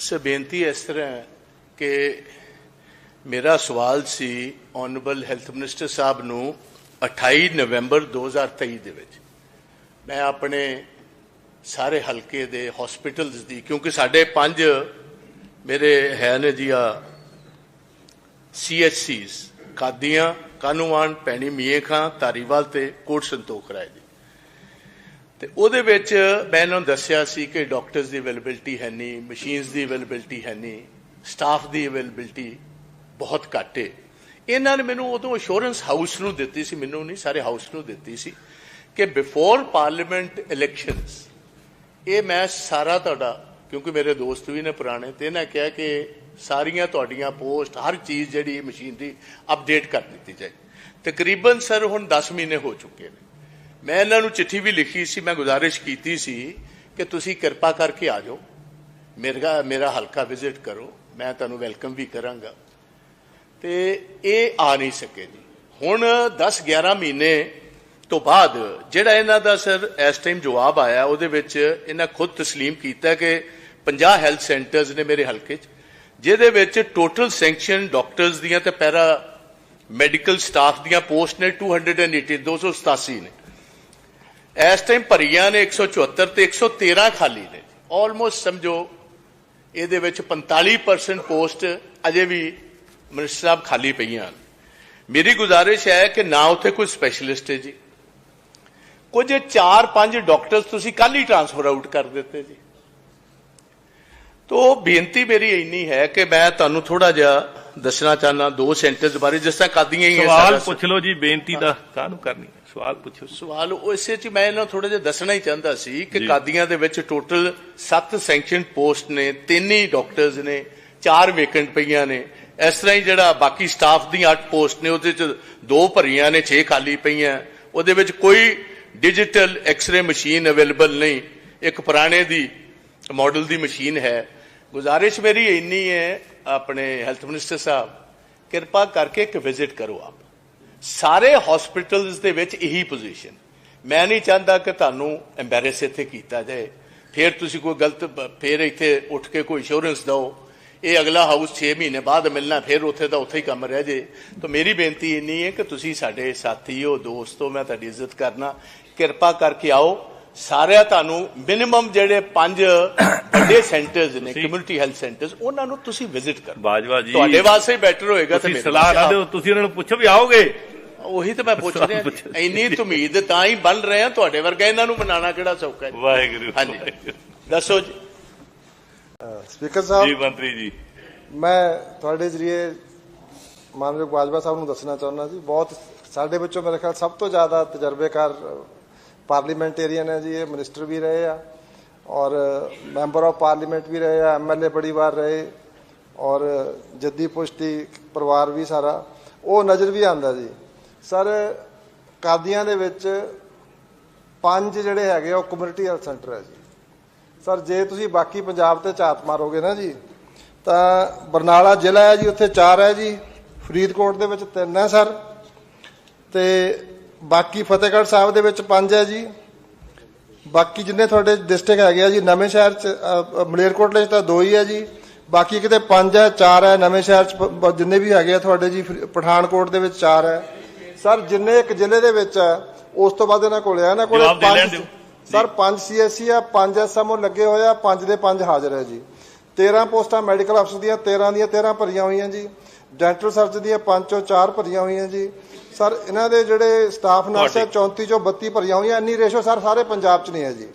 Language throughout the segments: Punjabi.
ਸਰ, ਬੇਨਤੀ ਇਸ ਤਰ੍ਹਾਂ ਕਿ ਮੇਰਾ ਸਵਾਲ ਸੀ ਆਨਰੇਬਲ ਹੈਲਥ ਮਿਨਿਸਟਰ ਸਾਹਿਬ ਨੂੰ 28 ਨਵੰਬਰ 2023 ਦੇ ਵਿੱਚ। ਮੈਂ ਆਪਣੇ ਸਾਰੇ ਹਲਕੇ ਦੇ ਹਸਪੀਟਲਸ ਦੀ, ਕਿਉਂਕਿ ਸਾਡੇ ਪੰਜ ਮੇਰੇ ਹੈ ਨੇ ਜੀ ਆ ਸੀਐਚਸੀਸ ਕਾਦੀਆਂ ਕਾਨੂੰਵਾਨ ਪੈਣੀ ਮੀਏ ਖਾਂ, ਧਾਰੀਵਾਲ ਤੇ ਕੋਟ ਸੰਤੋਖ ਰਾਏ ਜੀ। ਤੇ ਉਹਦੇ ਵਿੱਚ ਮੈਂ ਇਹਨਾਂ ਨੂੰ ਦੱਸਿਆ ਸੀ ਕਿ ਡਾਕਟਰਸ ਦੀ ਅਵੇਲੇਬਿਲਟੀ ਹੈ ਨਹੀਂ ਮਸ਼ੀਨਸ ਦੀ ਅਵੇਲੇਬਿਲਟੀ ਹੈ ਨਹੀਂ ਸਟਾਫ ਦੀ ਅਵੇਲੇਬਿਲਟੀ ਬਹੁਤ ਘੱਟ ਹੈ ਇਹਨਾਂ ਨੇ ਮੈਨੂੰ ਉਦੋਂ ਅਸ਼ੋਰੈਂਸ ਹਾਊਸ ਨੂੰ ਦਿੱਤੀ ਸੀ, ਮੈਨੂੰ ਨਹੀਂ, ਸਾਰੇ ਹਾਊਸ ਨੂੰ ਦਿੱਤੀ ਸੀ ਕਿ ਬਿਫੋਰ ਪਾਰਲੀਮੈਂਟ ਇਲੈਕਸ਼ਨਸ ਇਹ ਮੈਂ ਸਾਰਾ ਤੁਹਾਡਾ, ਕਿਉਂਕਿ ਮੇਰੇ ਦੋਸਤ ਵੀ ਨੇ ਪੁਰਾਣੇ, ਤੇ ਇਹਨਾਂ ਕਿਹਾ ਕਿ ਸਾਰੀਆਂ ਤੁਹਾਡੀਆਂ ਪੋਸਟ ਹਰ ਚੀਜ਼ ਜਿਹੜੀ ਮਸ਼ੀਨ ਦੀ ਅਪਡੇਟ ਕਰ ਦਿੱਤੀ ਜਾਏ। ਤਕਰੀਬਨ ਸਰ ਹੁਣ 10 ਮਹੀਨੇ ਹੋ ਚੁੱਕੇ ਨੇ। ਮੈਂ ਇਹਨਾਂ ਨੂੰ ਚਿੱਠੀ ਵੀ ਲਿਖੀ ਸੀ ਮੈਂ ਗੁਜ਼ਾਰਿਸ਼ ਕੀਤੀ ਸੀ ਕਿ ਤੁਸੀਂ ਕਿਰਪਾ ਕਰਕੇ ਆ ਜਾਓ ਮੇਰਾ ਮੇਰਾ ਹਲਕਾ ਵਿਜ਼ਿਟ ਕਰੋ ਮੈਂ ਤੁਹਾਨੂੰ ਵੈਲਕਮ ਵੀ ਕਰਾਂਗਾ ਤੇ ਇਹ ਆ ਨਹੀਂ ਸਕੇ ਜੀ ਹੁਣ 10 11 ਮਹੀਨੇ ਤੋਂ ਬਾਅਦ ਜਿਹੜਾ ਇਹਨਾਂ ਦਾ ਸਰ ਇਸ ਟਾਈਮ ਜਵਾਬ ਆਇਆ ਉਹਦੇ ਵਿੱਚ ਇਹਨਾਂ ਖੁਦ تسلیم ਕੀਤਾ ਕਿ 50 ਹੈਲਥ ਸੈਂਟਰਸ ਨੇ ਮੇਰੇ ਹਲਕੇ 'ਚ ਜਿਹਦੇ ਵਿੱਚ ਟੋਟਲ ਸੈਂਕਸ਼ਨ ਡਾਕਟਰਸ ਦੀਆਂ ਤੇ ਪੈਰਾ ਮੈਡੀਕਲ ਸਟਾਫ ਦੀਆਂ ਪੋਸਟ ਨੇ 280 287 ਨੇ ਇਸ ਟਾਈਮ ਭਰੀਆਂ ਨੇ 174 ਤੇ 113 ਖਾਲੀ ਨੇ। ਆਲਮੋਸਟ ਸਮਝੋ ਇਹਦੇ ਵਿੱਚ 45% ਪੋਸਟ ਅਜੇ ਵੀ ਮਿਨਿਸਟਰ ਸਾਹਿਬ ਖਾਲੀ ਪਈਆਂ ਹਨ। ਮੇਰੀ ਗੁਜ਼ਾਰਿਸ਼ ਹੈ ਕਿ ਨਾ ਉੱਥੇ ਕੋਈ ਸਪੈਸ਼ਲਿਸਟ ਹੈ ਜੀ। ਕੁਝ 4-5 ਡਾਕਟਰਸ ਤੁਸੀਂ ਕੱਲ ਹੀ ਟ੍ਰਾਂਸਫਰ ਆਊਟ ਕਰ ਦਿੱਤੇ ਜੀ। ਤੋ ਬੇਨਤੀ ਮੇਰੀ ਇੰਨੀ ਹੈ ਕਿ ਮੈਂ ਤੁਹਾਨੂੰ ਥੋੜਾ ਜਿਹਾ ਦੱਸਣਾ ਚਾਹਨਾ ਦੋ ਸੈਂਟਰਸ ਬਾਰੇ ਜਿਸ ਤਰ੍ਹਾਂ ਕਾਦੀਆਂ ਹੀ ਹੈ ਸਵਾਲ ਪੁੱਛ ਲਓ ਜੀ ਬੇਨਤੀ ਦਾ ਕਾਹਨੂੰ ਕਰਨੀ? ਸਵਾਲ ਪੁੱਛੋ। ਸਵਾਲ ਉਸੇ ਚ ਮੈਂ ਇਹਨਾਂ ਥੋੜਾ ਜਿਹਾ ਦੱਸਣਾ ਹੀ ਚਾਹੁੰਦਾ ਸੀ ਕਿ। ਕਾਦੀਆਂ ਦੇ ਵਿੱਚ ਟੋਟਲ 7 ਸੈਂਕਸ਼ਨ ਪੋਸਟ ਨੇ ਤਿੰਨ ਹੀ ਡਾਕਟਰਸ ਨੇ ਚਾਰ ਵੇਕੈਂਟ ਪਈਆਂ ਨੇ। ਇਸ ਤਰ੍ਹਾਂ ਹੀ ਜਿਹੜਾ ਬਾਕੀ ਸਟਾਫ ਦੀਆਂ 8 ਪੋਸਟ ਨੇ ਉਹਦੇ ਚ ਦੋ ਭਰੀਆਂ ਨੇ 6 ਖਾਲੀ ਪਈਆਂ। ਉਹਦੇ ਵਿੱਚ ਕੋਈ ਡਿਜੀਟਲ ਐਕਸ-ਰੇ ਮਸ਼ੀਨ ਅਵੇਲੇਬਲ ਨਹੀਂ। ਇੱਕ ਪੁਰਾਣੇ ਦੀ ਮਾਡਲ ਦੀ ਮਸ਼ੀਨ ਹੈ। ਗੁਜ਼ਾਰਿਸ਼ ਮੇਰੀ ਇੰਨੀ ਹੈ ਆਪਣੇ ਹੈਲਥ ਮਿਨਿਸਟਰ ਸਾਹਿਬ ਕਿਰਪਾ ਕਰਕੇ ਇੱਕ ਵਿਜ਼ਿਟ ਕਰੋ ਆਪ। ਸਾਰੇ ਹਸਪੀਟਲਸ ਦੇ ਵਿੱਚ ਇਹੀ ਪੋਜੀਸ਼ਨ ਮੈਂ ਨਹੀਂ ਚਾਹੁੰਦਾ ਕਿ ਤੁਹਾਨੂੰ ਐਮਬੈਰੈਸ ਇੱਥੇ ਕੀਤਾ ਜਾਏ। ਫਿਰ ਤੁਸੀਂ ਕੋਈ ਗਲਤ ਫਿਰ ਇੱਥੇ ਉੱਠ ਕੇ ਕੋਈ ਇੰਸ਼ੋਰੈਂਸ ਦਿਓ। ਇਹ ਅਗਲਾ ਹਾਊਸ 6 ਮਹੀਨੇ ਬਾਅਦ ਮਿਲਣਾ ਫਿਰ ਉੱਥੇ ਦਾ ਉੱਥੇ ਹੀ ਕੰਮ ਰਹਿ ਜੇ। ਤਾਂ ਮੇਰੀ ਬੇਨਤੀ ਇੰਨੀ ਹੈ ਕਿ ਤੁਸੀਂ ਸਾਡੇ ਸਾਥੀ ਹੋ ਦੋਸਤ ਮੈਂ ਤੁਹਾਡੀ ਇੱਜ਼ਤ ਕਰਨਾ। ਕਿਰਪਾ ਕਰਕੇ ਆਓ। ਸਾਰਿਆਂ ਤੁਹਾਨੂੰ ਮਿਨੀਮਮ ਜਿਹੜੇ ਪੰਜ ਵੱਡੇ ਸੈਂਟਰਸ ਨੇ ਕਮਿਊਨਿਟੀ ਹੈਲਥ ਸੈਂਟਰਸ ਉਹਨਾਂ ਨੂੰ ਤੁਸੀਂ ਵਿਜ਼ਿਟ ਕਰੋ। ਬਾਜਵਾ ਜੀ ਤੁਹਾਡੇ ਵਾਸਤੇ ਬੈਟਰ ਹੋਏਗਾ ਤੇ ਸਲਾਹ ਨਾ ਦਿਓ ਤੁਸੀਂ ਉਹਨਾਂ ਨੂੰ ਪੁੱਛੋ ਵੀ ਆਓਗੇ? ਉਹੀ ਤਾਂ ਮੈਂ ਪੁੱਛ ਰਿਹਾ ਜੀ। ਇੰਨੀ ਉਮੀਦ ਤਾਂ ਹੀ ਬਣ ਰਹੇ ਆ ਤੁਹਾਡੇ ਵਰਗਾ ਇਹਨਾਂ ਨੂੰ ਮਨਾਣਾ ਕਿਹੜਾ ਸੌਖਾ ਹੈ? ਵਾਹਿਗੁਰੂ ਹਾਂਜੀ। ਵਾਹਿਗੁਰੂ। ਦੱਸੋ ਜੀ। ਸਪੀਕਰ ਜੀ ਸਾਹਿਬ ਮੰਤਰੀ ਜੀ। ਮੈਂ ਤੁਹਾਡੇ ਜਰੀਏ ਮਾਨਯੋਗ ਬਾਜਵਾ ਸਾਹਿਬ ਨੂੰ ਦੱਸਣਾ ਚਾਹੁੰਦਾ ਜੀ ਬਹੁਤ ਸਾਡੇ ਵਿੱਚੋਂ ਮੇਰੇ ਖਿਆਲ ਸਭ ਤੋਂ ਜ਼ਿਆਦਾ ਤਜਰਬੇਕਾਰ ਪਾਰਲੀਮੈਂਟੇਰੀਅਨ ਹੈ ਜੀ ਇਹ ਮਿਨਿਸਟਰ ਵੀ ਰਹੇ ਆ ਔਰ ਮੈਂਬਰ ਆਫ ਪਾਰਲੀਮੈਂਟ ਵੀ ਰਹੇ ਆ ਐਮਐਲਏ ਬੜੀ ਵਾਰ ਰਹੇ ਔਰ ਜੱਦੀ ਪੁਸ਼ਤੀ ਪਰਿਵਾਰ ਵੀ ਸਾਰਾ ਉਹ ਨਜ਼ਰ ਵੀ ਆਂਦਾ ਜੀ। ਸਰ ਕਾਦੀਆਂ ਦੇ ਵਿੱਚ ਪੰਜ ਜਿਹੜੇ ਹੈਗੇ ਆ ਉਹ ਕਮਿਊਨਿਟੀ ਹੈਲਥ ਸੈਂਟਰ ਹੈ ਜੀ। ਸਰ ਜੇ ਤੁਸੀਂ ਬਾਕੀ ਪੰਜਾਬ ਤੇ ਝਾਤ ਮਾਰੋਗੇ ਨਾ ਜੀ ਤਾਂ ਬਰਨਾਲਾ ਜ਼ਿਲ੍ਹਾ ਹੈ ਜੀ ਉੱਥੇ ਚਾਰ ਹੈ ਜੀ। ਫਰੀਦਕੋਟ ਦੇ ਵਿੱਚ ਤਿੰਨ ਹੈ ਸਰ। ਤੇ ਬਾਕੀ ਫਤਿਹਗੜ੍ਹ ਸਾਹਿਬ ਦੇ ਵਿੱਚ ਪੰਜ ਹੈ ਜੀ। ਬਾਕੀ ਜਿੰਨੇ ਤੁਹਾਡੇ ਡਿਸਟ੍ਰਿਕਟ ਹੈਗੇ ਆ ਜੀ ਨਵੇਂ ਸ਼ਹਿਰ ਚ ਅ, ਅ, ਮਲੇਰਕੋਟਲੇ ਚ ਤਾਂ ਦੋ ਹੀ ਹੈ ਜੀ। ਬਾਕੀ ਕਿਤੇ ਪੰਜ ਹੈ ਚਾਰ ਹੈ ਨਵੇਂ ਸ਼ਹਿਰ ਚ ਪ- ਪ- ਜਿੰਨੇ ਵੀ ਹੈਗੇ ਆ ਤੁਹਾਡੇ ਜੀ ਫਰੀ- ਪਠਾਨਕੋਟ ਦੇ ਵਿੱਚ ਚਾਰ ਹੈ। ਸਰ ਜਿੰਨੇ ਇੱਕ ਜ਼ਿਲ੍ਹੇ ਦੇ ਵਿੱਚ ਹੈ ਉਸ ਤੋਂ ਬਾਅਦ ਇਹਨਾਂ ਕੋਲੇ ਆ। ਇਹਨਾਂ ਕੋਲੇ ਜਵਾਬ ਦੇ ਲੈਣ ਪੰਜ ਦਿਓ। ਸਰ 5 ਸੀਐਸਸੀ ਆ 5 ਐਸਐਮਓ ਲੱਗੇ ਹੋਏ ਆ 5 ਦੇ 5 ਹਾਜ਼ਰ ਹੈ ਜੀ। 13 ਪੋਸਟਾਂ ਮੈਡੀਕਲ ਅਫਸਰ ਦੀਆਂ 13 ਦੀਆਂ 13 ਭਰੀਆਂ ਹੋਈਆਂ ਜੀ। ਡੈਂਟਲ ਸਰਜਨ ਦੀਆਂ 5 ਚੋਂ 4 ਭਰੀਆਂ ਹੋਈਆਂ ਜੀ। ਸਰ ਇਹਨਾਂ ਦੇ ਜਿਹੜੇ ਸਟਾਫ ਨਰਸ ਹੈ 34 ਚੋਂ 32 ਭਰੀਆਂ ਹੋਈਆਂ ਇੰਨੀ ਰੇਸ਼ੋ ਸਰ ਸਾਰੇ ਪੰਜਾਬ 'ਚ ਨਹੀਂ ਹੈ ਜੀ।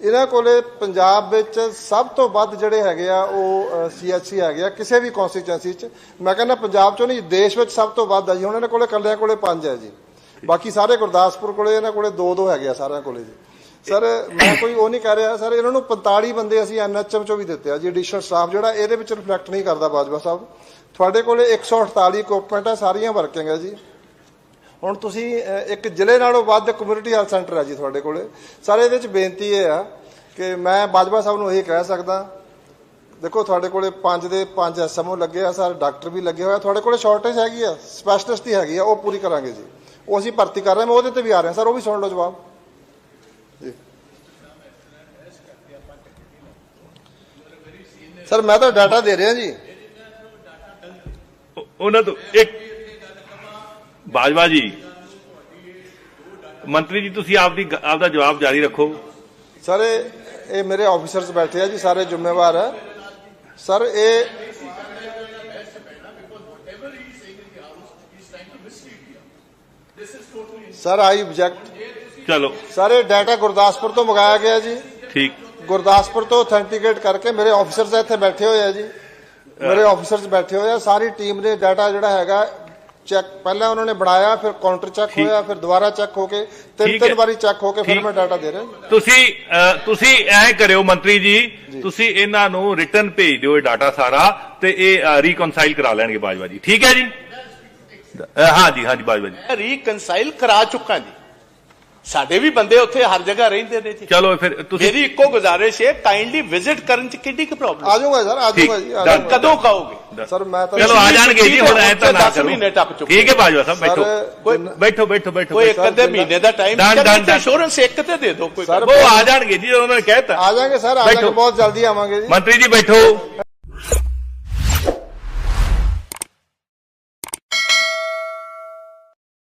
ਇਹਨਾਂ ਕੋਲੇ ਪੰਜਾਬ ਵਿੱਚ ਸਭ ਤੋਂ ਵੱਧ ਜਿਹੜੇ ਹੈਗੇ ਆ ਉਹ ਸੀਐਚਸੀ ਹੈਗੇ ਆ, ਕਿਸੇ ਵੀ ਕਨਸਟੀਚੁਐਂਸੀ 'ਚ। ਮੈਂ ਕਹਿੰਦਾ ਪੰਜਾਬ 'ਚੋਂ ਨਹੀਂ, ਦੇਸ਼ ਵਿੱਚ ਸਭ ਤੋਂ ਵੱਧ ਆ ਜੀ। ਹੁਣ ਇਹਨਾਂ ਕੋਲੇ ਕੱਲਿਆਂ ਕੋਲੇ 5 ਹੈ ਜੀ। ਬਾਕੀ ਸਾਰੇ ਗੁਰਦਾਸਪੁਰ ਕੋਲੇ ਇਹਨਾਂ ਕੋਲੇ 2-2 ਹੈਗੇ ਆ ਸਾਰਿਆਂ ਕੋਲੇ ਜੀ। ਸਰ, ਮੈਂ ਕੋਈ ਉਹ ਨਹੀਂ ਕਹਿ ਰਿਹਾ। ਸਰ, ਇਹਨਾਂ ਨੂੰ 45 ਬੰਦੇ ਅਸੀਂ ਐਨਐਚਐਮ ਚੋਂ ਵੀ ਦਿੱਤੇ ਆ ਜੀ ਐਡੀਸ਼ਨਲ ਸਟਾਫ ਜਿਹੜਾ ਇਹਦੇ ਵਿੱਚ ਰਿਫਲੈਕਟ ਨਹੀਂ ਕਰਦਾ ਬਾਜਵਾ ਸਾਹਿਬ। ਤੁਹਾਡੇ ਕੋਲੇ 148 ਇਕਵਿਪਮੈਂਟ ਆ, ਸਾਰੀਆਂ ਵਰਕਿੰਗ ਹੈ ਜੀ। ਹੁਣ ਤੁਸੀਂ ਇੱਕ ਜ਼ਿਲ੍ਹੇ ਨਾਲੋਂ ਵੱਧ ਕਮਿਊਨਿਟੀ ਹੈਲਥ ਸੈਂਟਰ ਹੈ ਜੀ ਤੁਹਾਡੇ ਕੋਲੇ। ਸਰ ਇਹਦੇ ਵਿੱਚ ਬੇਨਤੀ ਇਹ ਆ ਕਿ ਮੈਂ ਬਾਜਵਾ ਸਾਹਿਬ ਨੂੰ ਇਹ ਕਹਿ ਸਕਦਾ, ਦੇਖੋ ਤੁਹਾਡੇ ਕੋਲੇ 5 ਦੇ 5 ਐਸਐਮਓ ਲੱਗੇ ਆ, ਸਰ ਡਾਕਟਰ ਵੀ ਲੱਗੇ ਹੋਏ ਆ, ਤੁਹਾਡੇ ਕੋਲੇ ਸ਼ਾਰਟੇਜ ਹੈਗੀ ਆ ਸਪੈਸ਼ਲਿਸਟ ਹੀ ਹੈਗੀ ਆ, ਉਹ ਪੂਰੀ ਕਰਾਂਗੇ ਜੀ। ਉਹ ਅਸੀਂ ਭਰਤੀ ਕਰ ਰਹੇ ਮੈਂ ਉਹਦੇ ਤੇ ਵੀ ਆ ਰਿਹਾ, ਸਰ, ਉਹ ਵੀ ਸੁਣ ਲਓ ਜਵਾਬ। ਜੀ। ਸਰ, ਮੈਂ ਤਾਂ ਡਾਟਾ ਦੇ ਰਿਹਾ ਜੀ। ਉਹਨਾਂ ਤੋਂ ਇੱਕ ਬਾਜਵਾ ਜੀ ਮੰਤਰੀ ਜੀ ਤੁਸੀਂ ਆਪਦੀ ਗ- ਆਪਦਾ ਜਵਾਬ ਜਾਰੀ ਰੱਖੋ। ਸਰ ਇਹ ਇਹ ਮੇਰੇ ਆਫੀਸਰਸ ਬੈਠੇ ਆ ਜੀ ਸਾਰੇ ਜ਼ਿੰਮੇਵਾਰ। ਆ ਸਰ ਇਹ ਸਰ ਆਈ ਆਬਜੈਕਟ ਚਲੋ। ਸਰ ਇਹ ਡਾਟਾ ਗੁਰਦਾਸਪੁਰ ਤੋਂ ਮੰਗਾਇਆ ਗਿਆ ਜੀ। ਠੀਕ। ਗੁਰਦਾਸਪੁਰ ਤੋਂ ਅਥੈਂਟੀਕੇਟ ਕਰਕੇ ਮੇਰੇ ਆਫੀਸਰਸ ਇੱਥੇ ਬੈਠੇ ਹੋਏ ਆ ਜੀ। ਮੇਰੇ ਆਫੀਸਰਸ ਬੈਠੇ ਹੋਏ ਆ ਸਾਰੀ ਟੀਮ ਨੇ ਡਾਟਾ ਜਿਹੜਾ ਹੈਗਾ ਚੈੱਕ ਪਹਿਲਾਂ ਉਹਨਾਂ ਨੇ ਬਣਾਇਆ ਫਿਰ ਕਾਊਂਟਰ ਚੈੱਕ। ਹੋਇਆ ਫਿਰ ਦੁਬਾਰਾ ਚੈੱਕ ਹੋ ਕੇ ਤਿੰਨ ਠੀਕ ਤਿੰਨ ਹੈ। ਵਾਰੀ ਚੈੱਕ ਹੋ ਕੇ ਫਿਰ ਠੀਕ। ਮੈਂ ਡਾਟਾ ਦੇ ਰਿਹਾ ਜੀ। ਤੁਸੀਂ ਅਹ, ਤੁਸੀਂ ਐ ਕਰਿਓ ਮੰਤਰੀ ਜੀ ਤੁਸੀਂ ਇਹਨਾਂ ਨੂੰ ਰਿਟਰਨ ਭੇਜ ਦਿਓ ਇਹ ਡਾਟਾ ਸਾਰਾ ਤੇ ਇਹ ਰੀਕਨਸਾਈਲ ਕਰਾ ਲੈਣਗੇ ਬਾਜਵਾ ਜੀ ਠੀਕ ਹੈ ਜੀ ਅਹ, ਹਾਂ ਜੀ ਹਾਂ ਜੀ ਬਾਜਵਾ ਜੀ ਰੀਕਨਸਾਈਲ ਕਰਾ ਚੁੱਕਾ ਜੀ ਸਾਡੇ ਵੀ ਬੰਦੇ ਉੱਥੇ ਹਰ ਜਗ੍ਹਾ ਰਹਿੰਦੇ ਨੇ ਜੀ ਚਲੋ ਫਿਰ ਤੁਸੀਂ ਮੇਰੀ ਇੱਕੋ ਗੁਜ਼ਾਰਿਸ਼ ਹੈ ਕਾਈਂਡਲੀ ਵਿਜ਼ਿਟ ਕਰਨ ਚ ਕਿੱਡੀ ਕੁ ਆ ਪ੍ਰੋਬਲਮ ਜਾਊਗਾ ਸਰ ਆ। ਜਾਊਗਾ ਜੀ ਆ। ਕਦੋਂ ਕਹੋਗੇ ਸਰ ਮੈਂ ਤਾਂ ਚਲੋ ਆ ਜਾਣਗੇ ਜੀ ਹੁਣ ਐ ਤਾਂ ਨਾ ਕਰੋ ਮਹੀਨੇ ਟੱਪ ਚੁੱਕੇ। ਠੀਕ ਹੈ ਬਾਜਵਾ ਸਾਹਿਬ ਬੈਠੋ ਬੈਠੋ ਬੈਠੋ ਬੈਠੋ ਕੋਈ ਇੱਕ। ਅੱਧੇ ਮਹੀਨੇ ਦਾ ਟਾਈਮ done. ਇੰਸ਼ੋਰੈਂਸ ਇੱਕ ਤੇ ਦੇ ਦਿਓ ਕੋਈ ਉਹ ਆ ਜਾਣਗੇ ਜੀ ਉਹਨਾਂ ਨੇ ਕਹਿਤਾ ਆ ਜਾਾਂਗੇ ਸਰ ਆ। ਜਾਾਂਗੇ ਬਹੁਤ ਜਲਦੀ ਆਵਾਂਗੇ ਜੀ ਮੰਤਰੀ ਜੀ ਬੈਠੋ